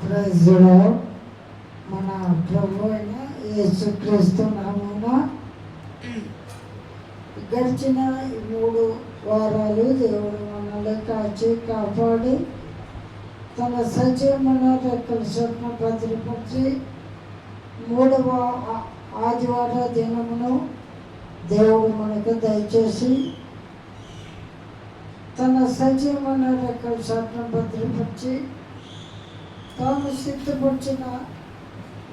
ప్రజలో మన ప్రభు అయిన యేసుక్రీస్తు నామమున గడిచిన మూడు వారాలు దేవుడు మనల్ని కాచి కాపాడి తన సజీవమైన రెక్కల చొప్పున భద్రపరిచి మూడవ ఆదివార దినమును దేవుడు మనకు దయచేసి తన సజీవమైన రెక్కల చొప్పున భద్రపరిచి తాను సిద్ధపరిచిన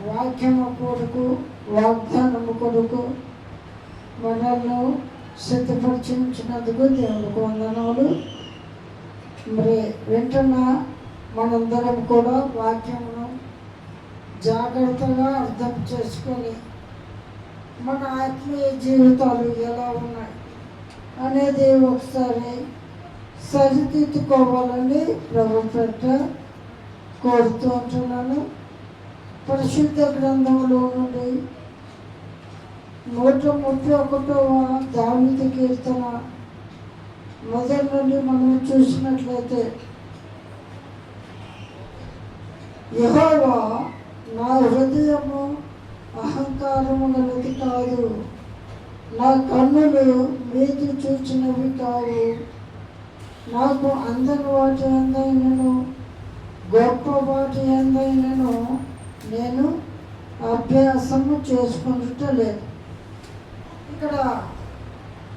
వాక్యము కొడుకు వాగ్దానము కొడుకు మనల్ని సిద్ధపరిచినందుకు దేవునికి వందనాలు. మరి వెంటనే మనందరం కూడా వాక్యమును జాగ్రత్తగా అర్థం చేసుకొని మన ఆత్మీయ జీవితాలు ఎలా ఉన్నాయి అనేది ఒకసారి సరిదిద్దుకోవాలని ప్రభుత్వ పెట్ట కోరుతూ ఉంటున్నాను. పరిశుద్ధ గ్రంథంలో నుండి నూట ముప్పై ఒకటవ దావిత కీర్తన మొదటి నుండి మనం చూసినట్లయితే యహోవా నా హృదయము అహంకారము గలది కాదు. నా కన్నులు మీది చూచినవి కావు. నాకు అందని వాటి ఎందైనను గొప్ప వాటి నేను అభ్యాసము చేసుకుంటూ లేదు. ఇక్కడ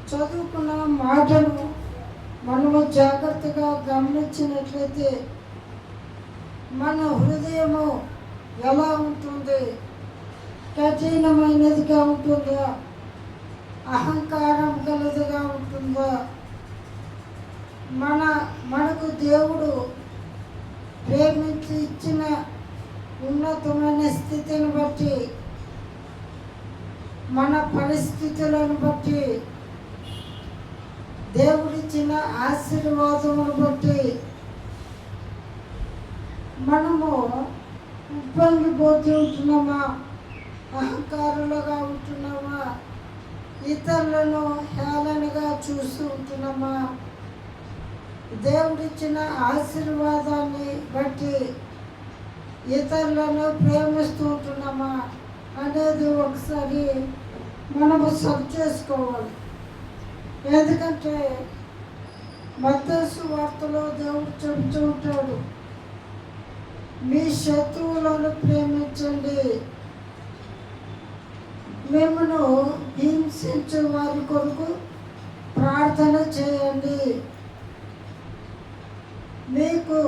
చదువుకున్న మాటలు మనము జాగ్రత్తగా గమనించినట్లయితే మన హృదయము ఎలా ఉంటుంది? కఠినమైనదిగా ఉంటుందా? అహంకారం గలదిగా ఉంటుందా? మన మనకు దేవుడు ప్రేమించి ఇచ్చిన ఉన్నతమైన స్థితిని బట్టి మన పరిస్థితులను బట్టి దేవుడిచ్చిన ఆశీర్వాదమును బట్టి మనము ఇబ్బంది పోతూ ఉంటున్నామా? అహంకారులుగా ఉంటున్నామా? ఇతరులను హేళనగా చూస్తూ ఉంటున్నామా? దేవుడిచ్చిన ఆశీర్వాదాన్ని ఇతరులను ప్రేమిస్తూ ఉంటున్నామా అనేది ఒకసారి మనము సబ్ చేసుకోవాలి. ఎందుకంటే మద్దసు వార్తలో దేవుడు చెబుతూ ఉంటాడు మీ శత్రువులను ప్రేమించండి. మిమ్మను హింసించే వారి కొరకు ప్రార్థన చేయండి. మీకు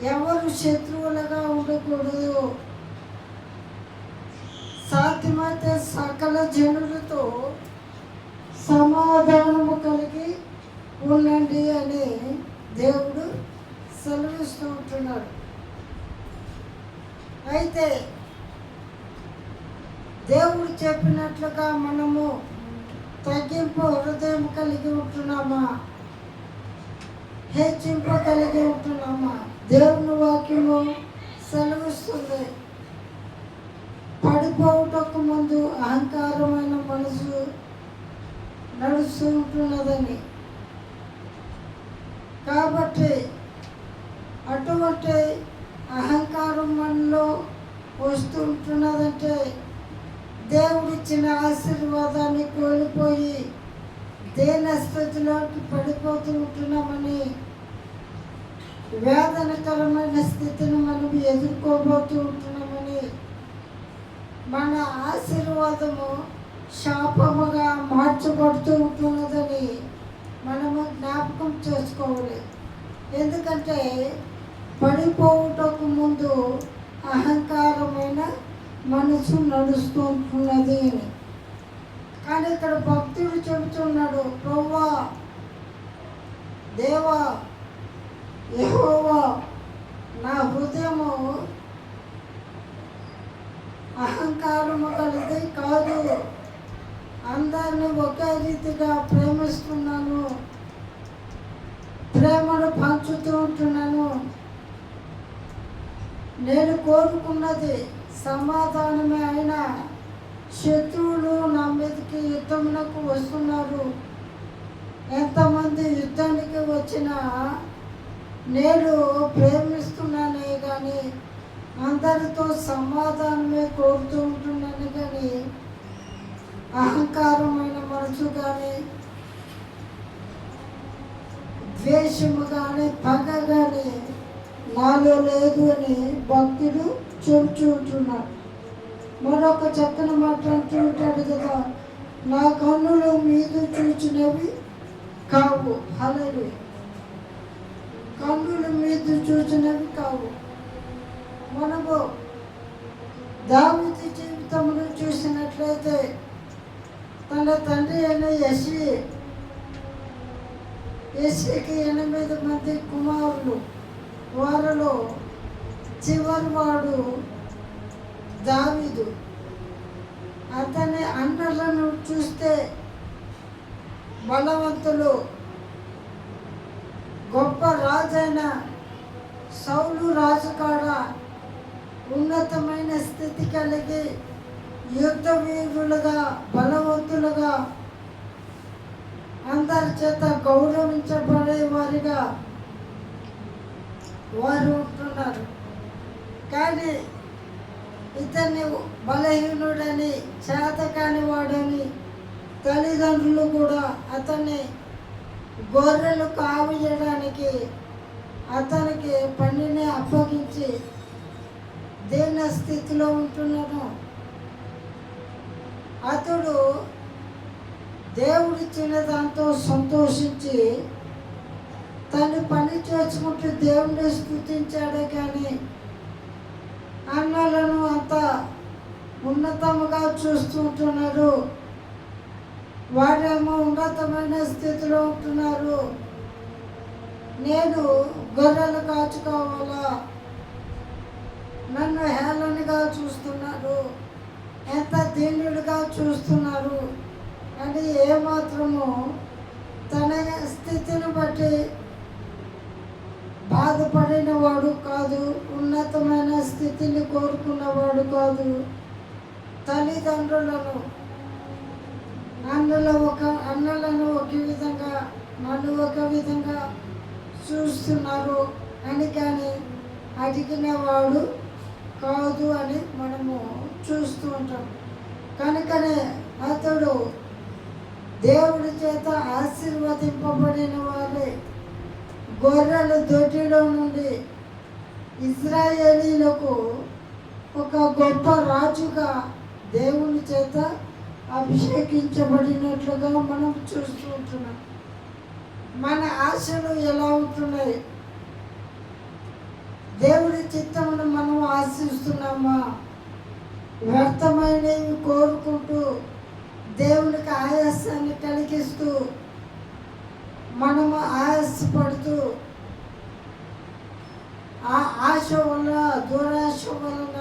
ఎవరు శత్రువులుగా ఉండకూడదు. సాధ్యమైతే సకల జనులతో సమాధానము కలిగి ఉండండి అని దేవుడు సెలవిస్తూ ఉంటున్నాడు. అయితే దేవుడు చెప్పినట్లుగా మనము తగ్గింపు హృదయం కలిగి ఉంటున్నామా? హెచ్చింపు కలిగి ఉంటున్నామా? దేవుని వాక్యము సెలవిస్తుంది. పడిపోవుటకు ముందు అహంకారమైన మనసు నడుస్తూ ఉంటున్నదని. కాబట్టి అటువంటి అహంకారం మనలో వస్తుంటున్నదంటే దేవుడిచ్చిన ఆశీర్వాదాన్ని కోల్పోయి దేన స్థితిలోకి పడిపోతూ ఉంటున్నామని వేదనకరమైన స్థితిని మనం ఎదుర్కోబోతూ ఉంటున్నామని మన ఆశీర్వాదము శాపముగా మార్చబడుతూ ఉంటున్నదని మనము జ్ఞాపకం చేసుకోవాలి. ఎందుకంటే పడిపోవుటకు ముందు అహంకారమైన మనసు నడుస్తూ ఉంటున్నది అని. కానీ ఇక్కడ భక్తుడు చెబుతున్నాడు ప్రవ్వా దేవా యెహోవా నా హృదయము అహంకారము కలిది కాదు. అందరిని ఒకే రీతిగా ప్రేమిస్తున్నాను. ప్రేమను పంచుతూ ఉంటున్నాను. నేను కోరుకున్నది సమాధానమే అయినా శత్రువులు నా మీదకి యుద్ధమునకు వస్తున్నారు. ఎంతమంది యుద్ధానికి వచ్చినా నేను ప్రేమిస్తున్నానే కానీ అందరితో సమాధానమే కోరుతూ ఉంటున్నాను కానీ అహంకారమైన మనసు కానీ ద్వేషము కానీ పగ కానీ నాలో లేదు అని భక్తుడు చెబుతుంటున్నాడు మరొక చక్కని మాట అంటూ ఉంటాడు కదా నా కన్నులు మీద చూచినవి కావు. అలాగే కన్నుల మీద చూసినవి కావు. మనము దావితి జీవితంలో చూసినట్లయితే తన తండ్రి అయిన యశి యశికి ఎనిమిది మంది కుమారులు. వారిలో చివరి వాడు అతని అన్నలను చూస్తే బలవంతులు గొప్ప రాజైన సౌలు రాజు కాడ ఉన్నతమైన స్థితి కలిగి యుద్ధ వీరులుగా బలవంతులుగా అందరి చేత గౌరవించబడే వారిగా వారు ఉంటున్నారు. కానీ ఇతన్ని బలహీనుడని చేతకాని వాడని తల్లిదండ్రులు కూడా అతన్ని గొర్రెలు కావియడానికి అతనికి పనిని అప్పగించి దీన స్థితిలో ఉంటున్నాను. అతడు దేవుడిచ్చిన దాంతో సంతోషించి తను పని చేసుకుంటూ దేవుణ్ణి స్థుతించాడే కానీ అన్నలను అంత ఉన్నతముగా చూస్తుంటున్నారు వాళ్ళేమో ఉన్నతమైన స్థితిలో ఉంటున్నారు. నేను గొర్రెలు కాచుకోవాలా? నన్ను హేళనగా చూస్తున్నారు. ఎంత దీనుడిగా చూస్తున్నారు? అని ఏమాత్రము తన స్థితిని బట్టి బాధపడిన వాడు కాదు ఉన్నతమైన స్థితిని కోరుకున్నవాడు కాదు. తల్లిదండ్రులను అన్నల ఒక అన్నలను ఒక విధంగా నన్ను ఒక విధంగా చూస్తున్నారు అని కానీ అడిగినవాడు కాదు అని మనము చూస్తూ ఉంటాం. కనుకనే అతడు దేవుడి చేత ఆశీర్వదింపబడిన వాళ్ళే గొర్రెల దొడ్డిలో నుండి ఇజ్రాయేలీలకు ఒక గొప్ప రాజుగా దేవుని చేత అభిషేకించబడినట్లుగా మనం చూస్తూ ఉంటున్నాం. మన ఆశలు ఎలా ఉంటున్నాయి? దేవుడి చిత్తమును మనం ఆశిస్తున్నామా? వ్యర్థమైనవి కోరుకుంటూ దేవునికి ఆయాసాన్ని కలిగిస్తూ మనము ఆయాసపడుతూ ఆ ఆశ వల్ల దురాశ వలన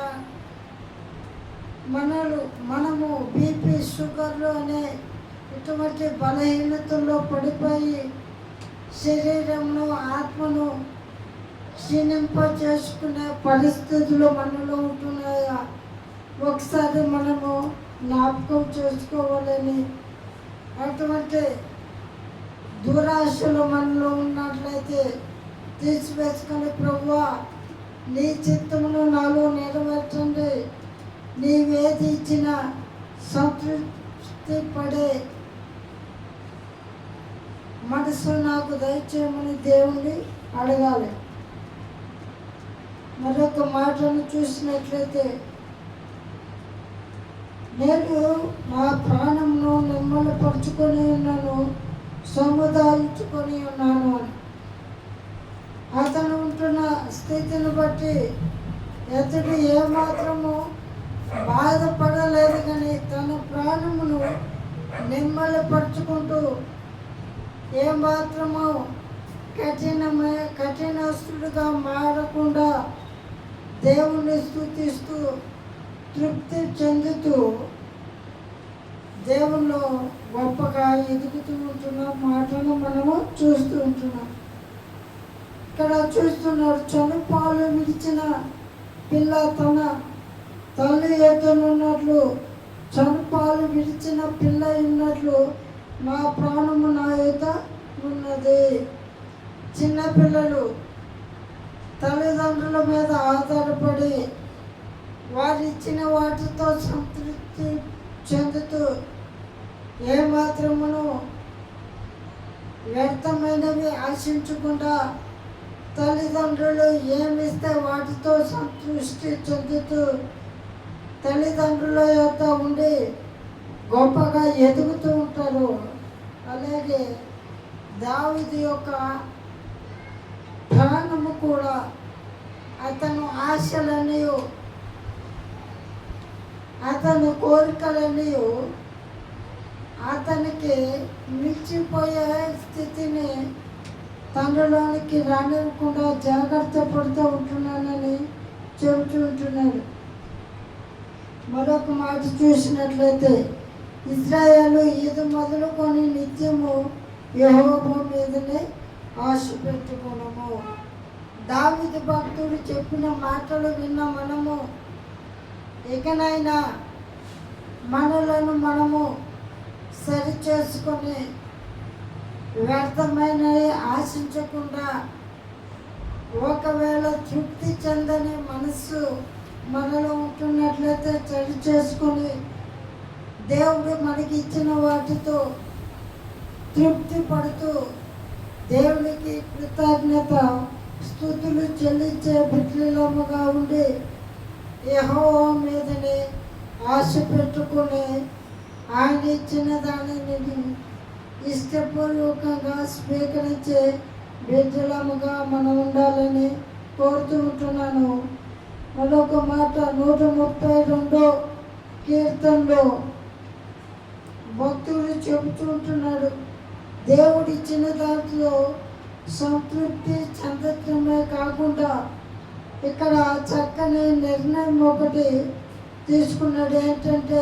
మనలు మనము బీపీ షుగర్లు అనే ఇటువంటి బలహీనతల్లో పడిపోయి శరీరంలో ఆత్మను క్షీణింప చేసుకునే పరిస్థితులు మనలో ఉంటున్నాయా? ఒకసారి మనము జ్ఞాపకం చేసుకోవాలని అటువంటి దురాశలు మనలో ఉన్నట్లయితే తీసివేసుకొని ప్రభువ నీ చిత్తమును నాలో నెరవేర్చండి. నీవేది ఇచ్చిన సంతృప్తి పడే మనసు నాకు దయచేయమని దేవుణ్ణి అడగాలి. మరొక మాటను చూసినట్లయితే నేను నా ప్రాణంను నిమ్మలపరుచుకొని ఉన్నాను సముదాయించుకొని ఉన్నాను అని. అతను ఉంటున్న స్థితిని బట్టి అతడు ఏమాత్రము బాధపడలేదు కానీ తన ప్రాణమును నిమ్మలపరుచుకుంటూ ఏమాత్రము కఠినమే కఠినస్తుడుగా మారకుండా దేవుణ్ణి స్థుతిస్తూ తృప్తి చెందుతూ దేవుల్లో గొప్పగా ఎదుగుతూ ఉంటున్న మాటను మనము చూస్తూ ఉంటున్నాం. ఇక్కడ చూస్తున్నాడు చనుపాలు విడిచిన పిల్ల తన తల్లి ఎదునున్నట్లు చనుపాలు విడిచిన పిల్ల ఉన్నట్లు నా ప్రాణము నా యొక్క ఉన్నది. చిన్నపిల్లలు తల్లిదండ్రుల మీద ఆధారపడి ఇచ్చిన వాటితో సంతృప్తి చెందుతూ ఏమాత్రమును వ్యర్థమైనవి ఆశించకుండా తల్లిదండ్రులు ఏమిస్తే వాటితో సంతృష్టి చెందుతూ తల్లిదండ్రుల యొక్క ఉండి గొప్పగా ఎదుగుతూ ఉంటారు. అలాగే దావిది యొక్క ప్రాణము కూడా అతను ఆశలన్నీ అతను కోరికలన్నీ అతనికి మించిపోయే స్థితిని తండ్రిలోనికి రానివ్వకుండా జాగ్రత్త పడుతూ ఉంటున్నానని చెబుతూ ఉంటున్నాడు. మరొక మాట చూసినట్లయితే ఇజ్రాయేలు ఇది మొదలుకొని నిత్యము యెహోవా మీదనే ఆశ పెట్టుకున్నాము దావిది భక్తుడు చెప్పిన మాటలు విన్న మనము ఇకనైనా మనలను మనము సరి చేసుకొని వ్యర్థమైనవి ఆశించకుండా ఒకవేళ తృప్తి చెందని మనస్సు మనలో ఉంటున్నట్లయితే చెడు చేసుకొని దేవుడు మనకి ఇచ్చిన వాటితో తృప్తి పడుతూ దేవునికి కృతజ్ఞత స్థుతులు చెల్లించే బిడ్డలముగా ఉండి యహో మీదనే ఆశ పెట్టుకుని ఆయన ఇచ్చిన దానిని ఇష్టపూర్వకంగా స్వీకరించే బిడ్డలముగా మనం ఉండాలని కోరుతూ ఉంటున్నాను. మరొక మాట నూట ముప్పై రెండో కీర్తనలో భక్తుడు చెబుతూ ఉంటున్నాడు. దేవుడిచ్చిన దాంట్లో సంతృప్తి చెందటమే కాకుండా ఇక్కడ చక్కని నిర్ణయం ఒకటి తీసుకున్నాడు. ఏంటంటే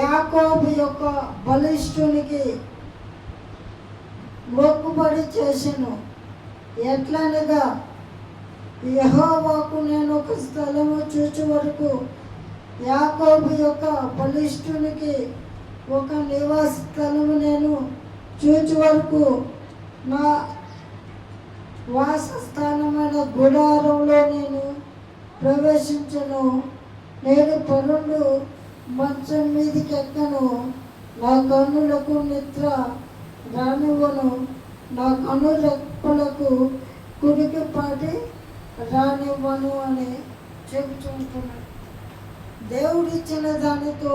యాకోబు యొక్క బలిష్ఠునికి మొక్కుబడి చేసెను ఎట్లనగా యహోవాకు నేను ఒక స్థలము చూచే వరకు యాకోబు యొక్క బలిష్ఠునికి ఒక నివాస స్థలము నేను చూచే వరకు నా వాసస్థానమైన గుడారంలో నేను ప్రవేశించను. నేను పరులు మంచం మీదకి ఎక్కను. నా కన్నులకు నిద్ర రానివ్వను. నా కన్ను రెప్పలకు కుడికి పాటి రానివ్వను అని చెబుతుంటున్నాడు దేవుడిచ్చిన దానితో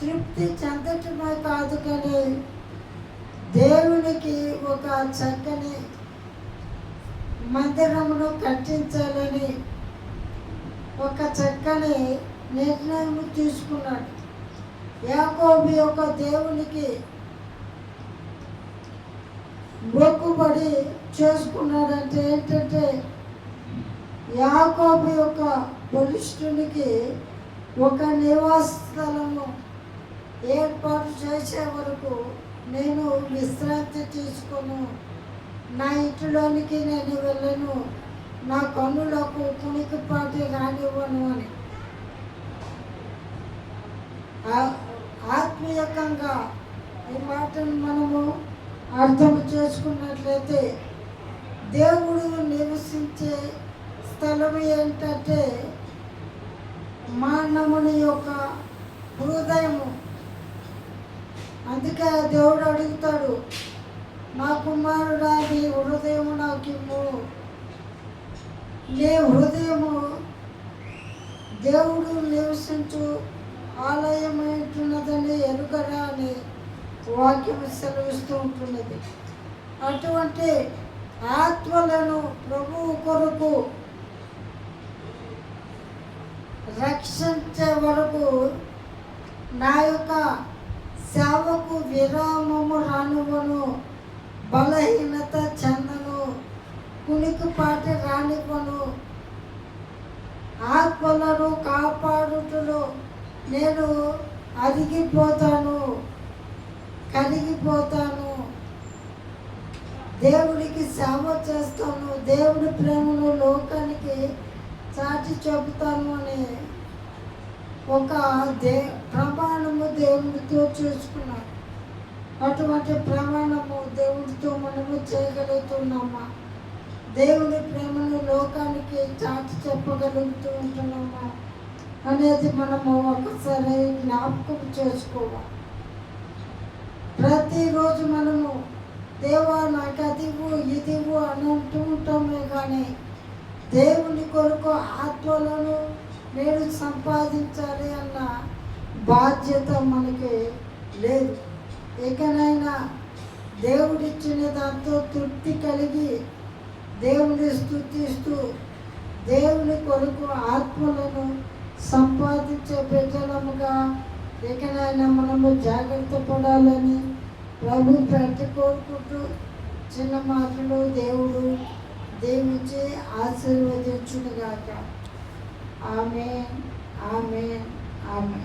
తృప్తి చెందటమే కాదు కానీ దేవునికి ఒక చక్కని మందిరమును కట్టించాలని ఒక చక్కని నిర్ణయం తీసుకున్నాడు. యాకోబి యొక్క దేవునికి మొక్కుబడి చేసుకున్నాడంటే ఏంటంటే యాకోబు యొక్క బలిష్ఠునికి ఒక నివాస స్థలము ఏర్పాటు చేసే వరకు నేను విశ్రాంతి తీసుకొను. నా ఇంటిలోనికి నేను వెళ్ళను. నా కన్నులకు కునికిపాటి రానివ్వను అని. ఆ- ఆత్మీయకంగా ఈ మాటను మనము అర్థం చేసుకున్నట్లయితే దేవుడు నివసించే స్థలం ఏంటంటే మానవుని యొక్క హృదయము. అందుకే దేవుడు అడుగుతాడు నా కుమారుడా నీ హృదయము నాకు ఇమ్ము నీ హృదయము దేవుడు నివసించు ఆలయమైంటున్నదని ఎరుగరా అని వాక్యం సెలవిస్తూ ఉంటున్నది. అటువంటి ఆత్మలను ప్రభువు కొరకు రక్షించే వరకు నా యొక్క సేవకు విరామము రానివ్వను బలహీనత చెందను కునికిపాటి రానివ్వను. ఆత్మలను కాపాడుటలో నేను అరిగిపోతాను. చేస్తాను. దేవుడి ప్రేమను లోకానికి చాటి చెబుతాను అనే ఒక దే ప్రమాణము దేవుడితో చేసుకున్నాడు అటువంటి ప్రమాణము దేవుడితో మనము చేయగలుగుతున్నామా? దేవుని ప్రేమను లోకానికి చాటి చెప్పగలుగుతూ ఉంటున్నామా? అనేది మనము ఒకసారి జ్ఞాపకం చేసుకోవాలి. ప్రతిరోజు మనము దేవా నాకు అదివు ఇదివు అని అంటూ ఉంటామే కానీ దేవుని కొరకు ఆత్మలను నేను సంపాదించాలి అన్న బాధ్యత మనకి లేదు. ఇకనైనా దేవుడిచ్చిన దాంతో తృప్తి కలిగి దేవుని స్థుతిస్తూ దేవుని కొరకు ఆత్మలను సంపాదించే బిడ్డలముగా ఇకనైనా మనము జాగ్రత్త పడాలని ప్రభు ప్రతి కోరుకుంటూ చిన్న మాటలు దేవుడు దేవించి ఆశీర్వదించునుగాక. ఆమె ఆమె ఆమె